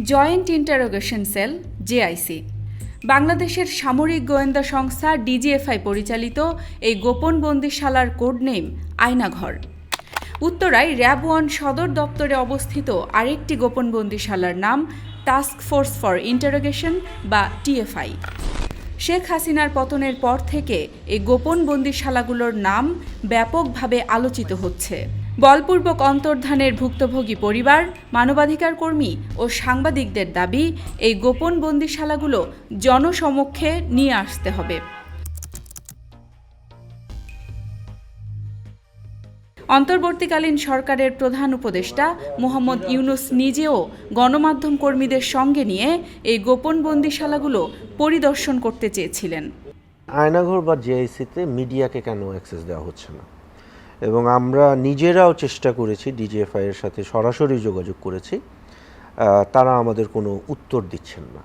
Joint interrogation sell JIC বাংলাদেশের সামরিক গোয়েন্দা সংস্থা ডিজিএফআই পরিচালিত এই গোপন বন্দিশালার কোড নেম আয়নাঘর। উত্তরায় র্যাব ওয়ান সদর দপ্তরে অবস্থিত আরেকটি গোপন বন্দিশালার নাম টাস্ক ফোর্স ফর ইন্টারোগেশন বা টিএফআই শেখ হাসিনার পতনের পর থেকে এই গোপন বন্দিশালাগুলোর নাম ব্যাপকভাবে আলোচিত হচ্ছে। বলপূর্বক অন্তর্ধানের ভুক্তভোগী পরিবার, মানবাধিকার কর্মী ও সাংবাদিকদের দাবি, এই গোপন বন্দিশালাগুলো জনসমক্ষে নিয়ে আসতে হবে। অন্তর্বর্তীকালীন সরকারের প্রধান উপদেষ্টা মোহাম্মদ ইউনুস নিজেও গণমাধ্যম কর্মীদের সঙ্গে নিয়ে এই গোপন বন্দিশালাগুলো পরিদর্শন করতে চেয়েছিলেন। আয়নাঘর বা জিআইসিতে মিডিয়াকে কেন অ্যাক্সেস দেওয়া হচ্ছে না? এবং আমরা নিজেরাও চেষ্টা করেছি ডিজিএফআই এর সাথে সরাসরি যোগাযোগ করেছি। তারা আমাদের কোনো উত্তর দিচ্ছেন না।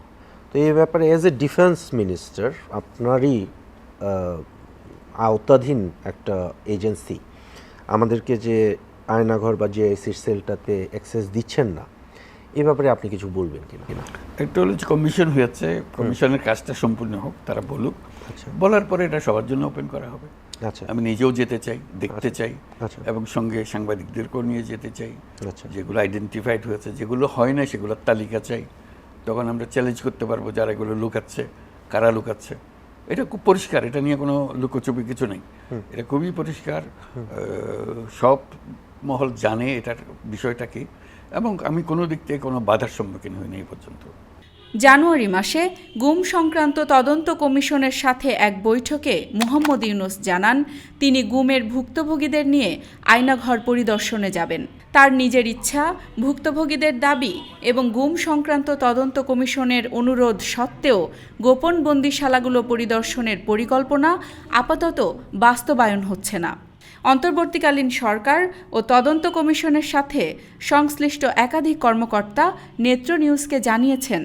তো এই ব্যাপারে অ্যাজ এ ডিফেন্স মিনিস্টার আপনারই আওতাধীন একটা এজেন্সি আমাদেরকে যে আয়নাঘর বা জিআইসির সেলটাতে অ্যাক্সেস দিচ্ছেন না এ ব্যাপারে আপনি কিছু বলবেন কিনা? একটা হলো যে কমিশন হয়েছে কমিশনের কাজটা সম্পূর্ণ হোক তারা বলুক। বলার পরে এটা সবার জন্য ওপেন করা হবে। আচ্ছা। আমি নিজেও যেতে চাই দেখতে চাই আচ্ছা। এবং সঙ্গে সাংবাদিকদেরকেও নিয়ে যেতে চাই। আচ্ছা। যেগুলো আইডেন্টিফাইড হয়েছে যেগুলো হয় না সেগুলোর তালিকা চাই। তখন আমরা চ্যালেঞ্জ করতে পারব যারা এগুলো লুকাচ্ছে কারা লুকাচ্ছে। এটা খুব পরিষ্কার এটা নিয়ে কোনো লুকোচুপি কিছু নেই। এটা খুবই পরিষ্কার। সব মহল জানে এটার বিষয়টা কি। এবং আমি কোনো দিক থেকে কোনো বাধার সম্মুখীন হইনি এই পর্যন্ত। জানুয়ারি মাসে গুম সংক্রান্ত তদন্ত কমিশনের সাথে এক বৈঠকে মোহাম্মদ ইউনুস জানান, তিনি গুমের ভুক্তভোগীদের নিয়ে আয়নাঘর পরিদর্শনে যাবেন। তার নিজের ইচ্ছা, ভুক্তভোগীদের দাবি এবং গুম সংক্রান্ত তদন্ত কমিশনের অনুরোধ সত্ত্বেও গোপন বন্দিশালাগুলো পরিদর্শনের পরিকল্পনা আপাতত বাস্তবায়ন হচ্ছে না। অন্তর্বর্তীকালীন সরকার ও তদন্ত কমিশনের সাথে সংশ্লিষ্ট একাধিক কর্মকর্তা নেত্র নিউজকে জানিয়েছেন,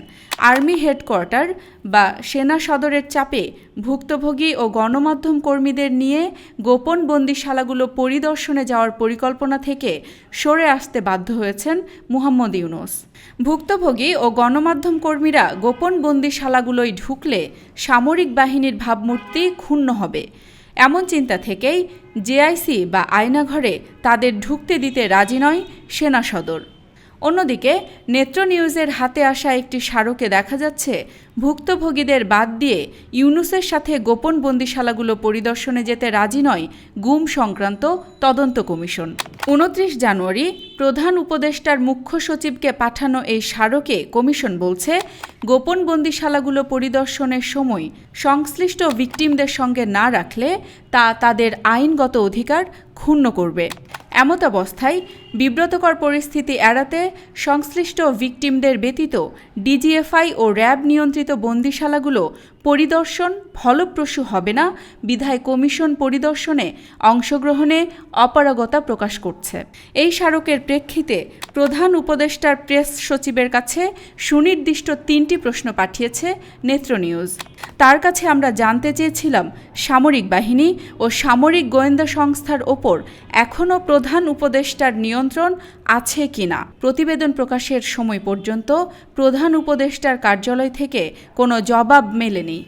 আর্মি হেডকোয়ার্টার বা সেনা সদরের চাপে ভুক্তভোগী ও গণমাধ্যম কর্মীদের নিয়ে গোপন বন্দিশালাগুলো পরিদর্শনে যাওয়ার পরিকল্পনা থেকে সরে আসতে বাধ্য হয়েছেন মুহাম্মদ ইউনুস। ভুক্তভোগী ও গণমাধ্যম কর্মীরা গোপন বন্দিশালাগুলোয় ঢুকলে সামরিক বাহিনীর ভাবমূর্তি ক্ষুণ্ণ হবে। এমন চিন্তা থেকেই জেআইসি বা আয়নাঘরে তাদের ঢুকতে দিতে রাজি নয় সেনা সদর। অন্যদিকে, নেত্র নিউজের হাতে আসা একটি স্মারকে দেখা যাচ্ছে, ভুক্তভোগীদের বাদ দিয়ে ইউনুসের সাথে গোপন বন্দিশালাগুলো পরিদর্শনে যেতে রাজি নয় গুম সংক্রান্ত তদন্ত কমিশন। উনত্রিশ জানুয়ারি প্রধান উপদেষ্টার মুখ্য সচিবকে পাঠানো এই স্মারকে কমিশন বলছে, গোপন বন্দিশালাগুলো পরিদর্শনের সময় সংশ্লিষ্ট ভিকটিমদের সঙ্গে না রাখলে তা তাদের আইনগত অধিকার ক্ষুণ্ণ করবে। এমতাবস্থায় বিব্রতকর পরিস্থিতি এড়াতে সংশ্লিষ্ট ভিকটিমদের ব্যতীত ডিজিএফআই ও র্যাব নিয়ন্ত্রিত বন্দিশালাগুলো পরিদর্শন ফলপ্রসূ হবে না। বিধায় কমিশন পরিদর্শনে অংশগ্রহণে অপারগতা প্রকাশ করছে। এই স্মারকের প্রেক্ষিতে প্রধান উপদেষ্টার প্রেস সচিবের কাছে সুনির্দিষ্ট তিনটি প্রশ্ন পাঠিয়েছে নেত্র নিউজ তার কাছে আমরা জানতে চেয়েছিলাম সামরিক বাহিনী ও সামরিক গোয়েন্দা সংস্থার ওপর এখনও প্রধান উপদেষ্টার নিয়ন্ত্রণ আছে কি না। প্রতিবেদন প্রকাশের সময় পর্যন্ত প্রধান উপদেষ্টার কার্যালয় থেকে কোনো জবাব মেলেনি।